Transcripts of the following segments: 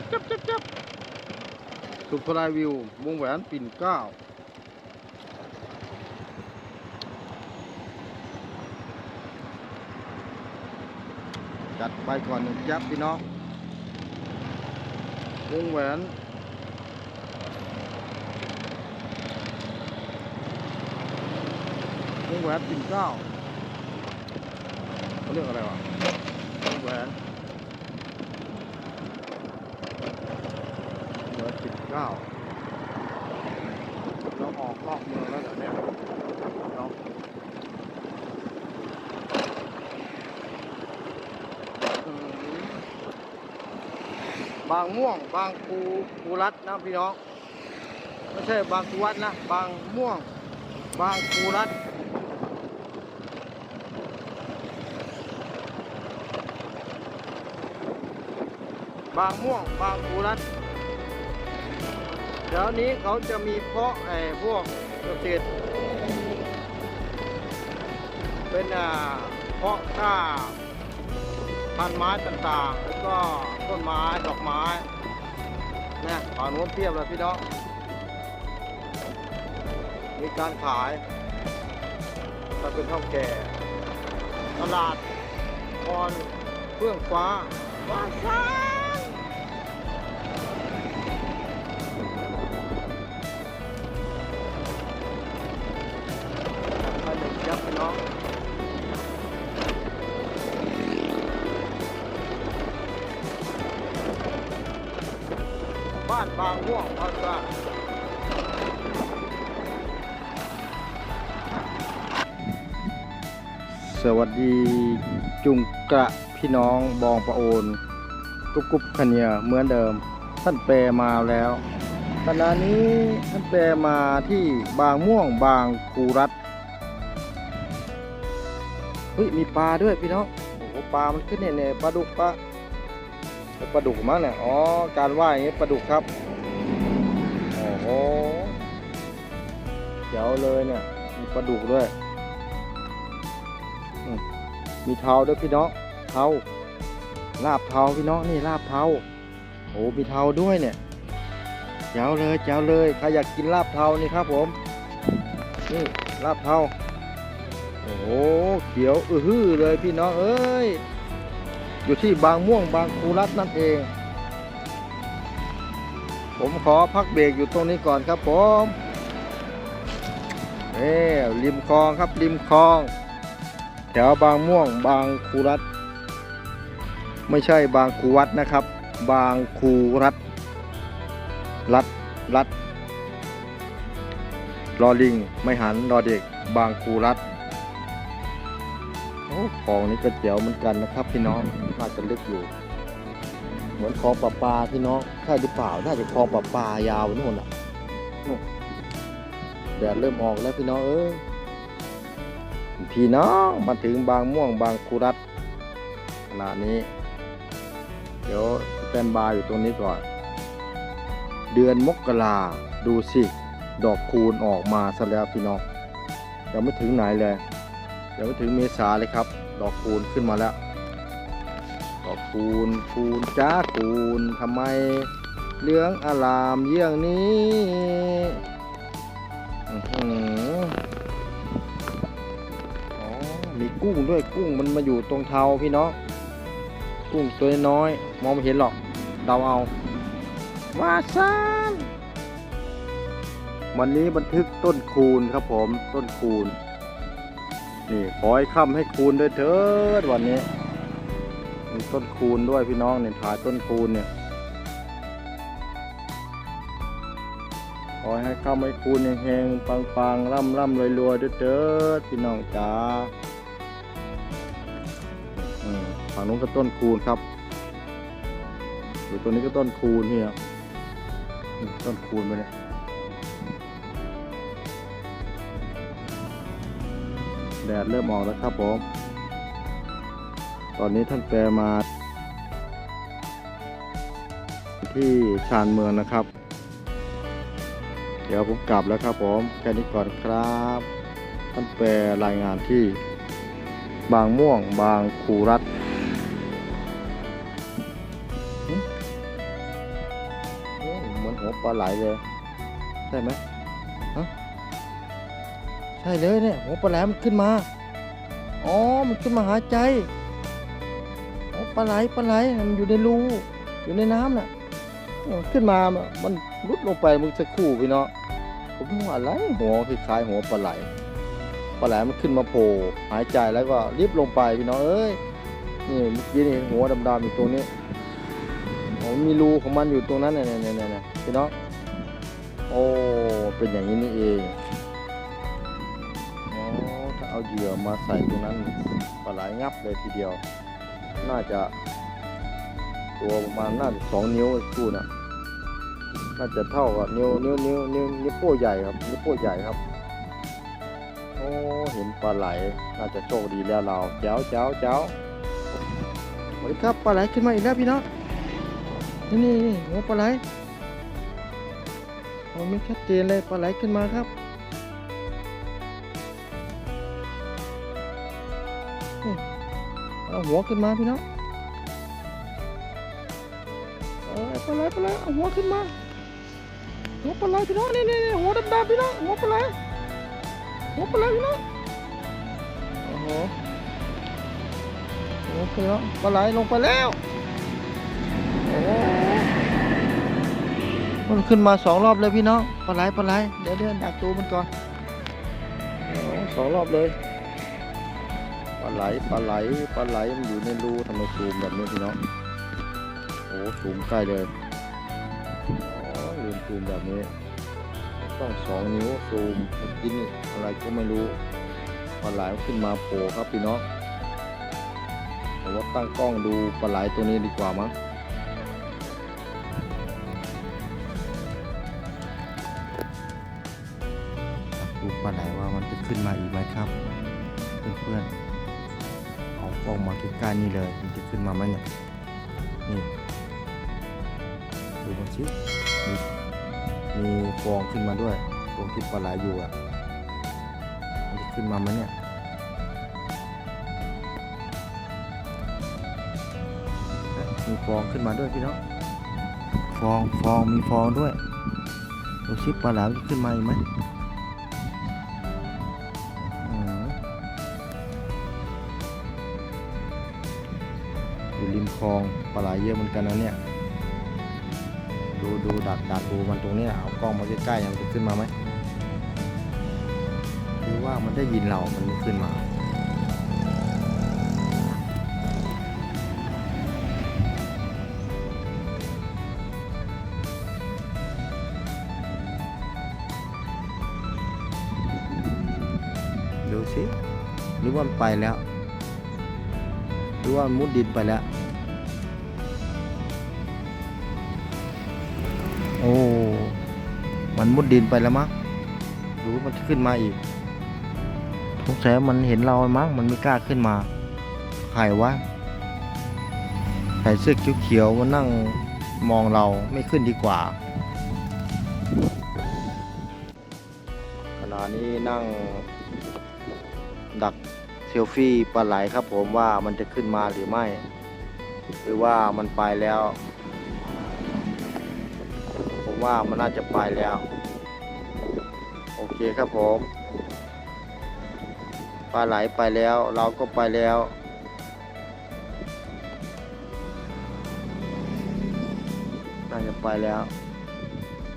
จับจับจับจับสุพรายวิว วงแหวนปิ่นเก้าจัดไปก่อนหนึ่งจับพี่น้อง วงแหวนวงแหวนปิ่นเก้าเขาเรียกอะไรวะวงแหวนวงแหวนปิ่น เก้าเราออกนอกเมืองแล้วเดี๋ยวเนี้ยเนาะบางม่วงบางปูปูรัดนะพี่น้องไม่ใช่บางปูวัดนะบางม่วง บางปูรัดบางม่วง บางปูรัด เดี๋ยวนี้เขาจะมีเพาะไอ้พวกเกษตรเป็นอ่าเพาะกล้าพันไม้ต่างๆ แล้วก็ต้นไม้ดอกไม้นะฝั่งโน้นเพียบเลยพี่น้องมีการขายถ้าเป็นท่าแก่ ตลาดพรเฟื่องฟ้าว้า สวัสดีจุงกระพี่น้องบองประโอนกุ๊บกุ๊บขเนียเหมือนเดิม ท่านแปรมาแล้วขณะนี้ท่านแปรมาที่บางม่วงบางคูรัฐเฮ้ยมีปลาด้วยพี่น้องโอ้โหปลามันขึ้นเนี่ยเนี่ยปลาดุกปลาปลาดุกมั้งเนี่ยอ๋อการว่ายอย่างนี้ปลาดุกครับโอ้โหเจ๋วเลยเนี่ยมีปลาดุกด้วย มีเท้าด้วยพี่น้องเท้าลาบเท้าพี่น้องนี่ลาบเท้าโอ้มีเท้าด้วยเนี่ยเจ้าเลยเจ้าเลยใครอยากกินลาบเท้านี่ครับผม นี่ลาบเท้าโอ้เขียวอื้อหือเลยพี่น้องเอ้ยอยู่ที่บางม่วงบางคูรัตนั่นเอง ผมขอพักเบรกอยู่ตรงนี้ก่อนครับผมเอ้ริมคลองครับริมคลอง แถวบางม่วงบางคูรัตไม่ใช่บางคูวัดนะครับ บางคูรัตรัดรัดรอลิงไม่หันรอเด็ก บางคูรัตโอ้คลองนี้ก็เจ๋วเหมือนกันนะครับ พี่น้องน่าจะลึกอยู่ เหมือนคลองประปาพี่น้องใช่หรือเปล่าน่าจะคลองประปายาวนู่นอะแดดเริ่มออกแล้วพี่น้องเอ้ย พี่น้องมาถึงบางม่วงบางคุรัตขณะนี้ เดี๋ยวแตนบายอยู่ตรงนี้ก่อน เดือนมกราดูสิ ดอกคูณออกมาซะแล้วพี่น้องยังไม่ถึงไหนเลยยังไม่ถึงเมษาเลยครับ ดอกคูณขึ้นมาแล้วดอกคูณคูณจ้าคูณทำไมเหลืองอลามเยี่ยงนี้ กุ้งด้วยกุ้งมันมาอยู่ตรงเทาพี่น้องกุ้งตัวน้อยมองไม่เห็นหรอกเดาเอามาซานวันนี้บันทึกต้นคูณครับผมต้นคูณ นี่ขอให้ค่ำให้คูณด้วยเถิดวันนี้มีต้นคูณด้วยพี่น้องเนี่ยถ่ายต้นคูณเนี่ยขอให้เข้าไม่คูณเฮงๆปังๆร่ำร่ำรวยรวยๆด้วยเถิดพี่น้องจ๋า นู้นก็ต้นคูณครับอยู่ตรงนี้ก็ต้นคูณเนี่ยต้นคูณไปเนี่ยแดดเริ่มออกแล้วครับผม ตอนนี้ท่านแปรมา ที่ชานเมืองนะครับ เดี๋ยวผมกลับแล้วครับผม แค่นี้ก่อนครับ ท่านแปรรายงานที่บางม่วงบางคูรัฐ ปลาไหลเลยใช่ไหมฮะใช่เลยเนี่ยหัวปลาไหลมันขึ้นมาอ๋อมันขึ้นมาหายใจอ๋อปลาไหลปลาไหลมันอยู่ในรูอยู่ในน้ำน่ะขึ้นมามันลุดลงไปมึงสักครู่พี่เนาะผมว่าอะไรหัวคล้ายหัวปลาไหลปลาไหลมันขึ้นมาโผล่หายใจแล้วก็รีบลงไปพี่น้องเอ้ยนี่เมื่อกี้นี่หัวดำๆอยู่ตรงนี้ มีรูของมันอยู่ตรงนั้นเนี่ยเนี่ยเนี่ยพี่น้องโอ้เป็นอย่างนี้นี่เองอ๋อถ้าเอาเหยื่อมาใส่ตรงนั้นปลาไหลงับเลยทีเดียว น่าจะตัวประมาณน่าจะสองนิ้วคู่นะน่าจะเท่ากับนิ้วนิ้วนิ้วนิ้วนิ้วโป้ใหญ่ครับนิ้วโป้ใหญ่ครับโอ้เห็นปลาไหลน่าจะโชคดีแล้วเราเจ้าเจ้าเจ้าสวัสดีครับปลาไหลขึ้นมาอีกแล้วพี่น้อง นี่นี่นี่หัวปลาไหลโอ้ไม่ชัดเจนเลยปลาไหลขึ้นมาครับนี่เอาหัวขึ้นมาพี่น้องเออปลาไหลปลาไหลเอาหัวขึ้นมาหัวปลาไหลพี่น้องนี่นี่นี่หัวดำๆพี่น้องหัวปลาไหลโอ้ปลาไหลพี่น้องโอ้โหโอ้ปลาปลาไหลลงไปแล้วโอ้ มันขึ้นมาสองรอบเลยพี่น้องปลาไหลปลาไหลเดี๋ยวเดี๋ยวดักตัวมันก่อนสองรอบเลยปลาไหลปลาไหลปลาไหลมันอยู่ในรูทำไมซูมแบบนี้พี่น้องโอ้ซูมใกล้เลยอ๋อลืมซูมแบบนี้ ต้องสองนิ้วซูมกินี่อะไรก็ไม่รู้ปลาไหลขึ้นมาโผล่ครับพี่น้องผมว่าตั้งกล้องดูปลาไหลตัวนี้ดีกว่ามั้ง ดูปลาไหลว่ามันจะขึ้นมาอีกไหมครับ เพื่อนๆเอากล้องมาใกล้ๆนี่เลย มันจะขึ้นมาไหมเนี่ยนี่ดูมันสิมีมีฟองขึ้นมาด้วยตรงที่ปลาไหลอยู่อะมันจะขึ้นมาไหมเนี่ยมีฟองขึ้นมาด้วยพี่น้องฟองฟองมีฟองด้วยดูชิปลาไหลจะขึ้นมาอีกไหม อยู่ริมคลองปลาไหลเยอะเหมือนกันนะเนี่ย ดูดูดักดักดูมันตรงนี้เอากล้องมาใกล้ๆมันจะขึ้นมาไหมหรือว่ามันได้ยินเรา มันไม่ขึ้นมาดูสิหรือว่ามันไปแล้ว รือว่ามุดดินไปแล้ว โอ้ มันมุดดินไปแล้วมั้งหรือมันจะขึ้นมาอีกสงสัยมันเห็นเรามั้งมันไม่กล้าขึ้นมาใครวะใส่เสื้อเขียวๆมานั่งมองเราไม่ขึ้นดีกว่าขณะนี้นั่งดัก เซลฟี่ปลาไหลครับผมว่ามันจะขึ้นมาหรือไม่ หรือว่ามันไปแล้ว ผมว่ามันน่าจะไปแล้ว โอเคครับผมปลาไหลไปแล้วเราก็ไปแล้วน่าจะไปแล้ว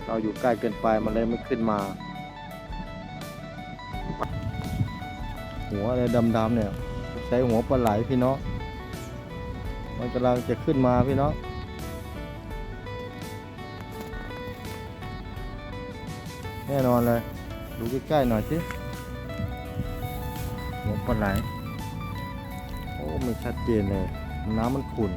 เราอยู่ใกล้เกินไปมันเลยไม่ขึ้นมา หัวอะไรดำๆเนี่ย ใช้หัวปลาไหลพี่เนาะมันกำลังจะขึ้นมาพี่เนาะแน่นอนเลยดูใกล้ๆหน่อยสิหัวปลาไหลโอ้ไม่ชัดเจนเลย น้ำมันขุ่น